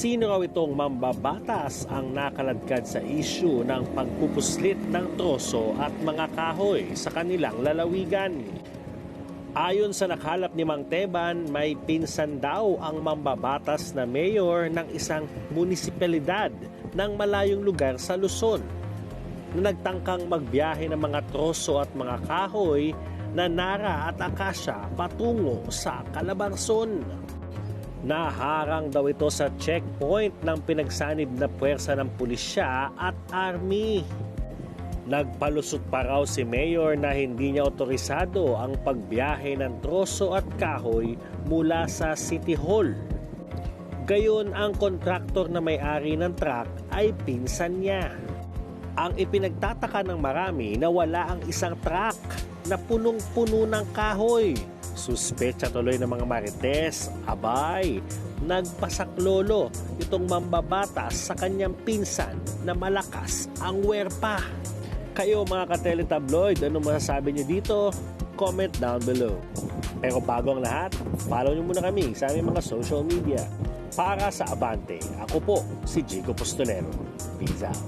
Sino raw itong mambabatas ang nakaladkad sa isyu ng pagpupuslit ng troso at mga kahoy sa kanilang lalawigan? Ayon sa nakalap ni Mang Teban, may pinsan daw ang mambabatas na mayor ng isang munisipalidad ng malayong lugar sa Luzon na nagtangkang magbiyahe ng mga troso at mga kahoy na nara at akasya patungo sa Calabarzon. Naharang daw ito sa checkpoint ng pinagsanib na puwersa ng pulisya at army. Nagpalusot pa raw si Mayor na hindi niya otorisado ang pagbiyahe ng troso at kahoy mula sa City Hall. Gayon ang kontraktor na may-ari ng truck ay pinsan niya. Ang ipinagtataka ng marami na wala ang isang truck na punong-puno ng kahoy. Suspecha tuloy ng mga marites, abay, nagpasaklolo itong mambabatas sa kanyang pinsan na malakas ang werpa. Kayo mga kateletabloid, ano masasabi niyo dito? Comment down below. Pero bago ang lahat, follow niyo muna kami sa aming mga social media. Para sa Abante, ako po si Jigo Postolero. Peace out.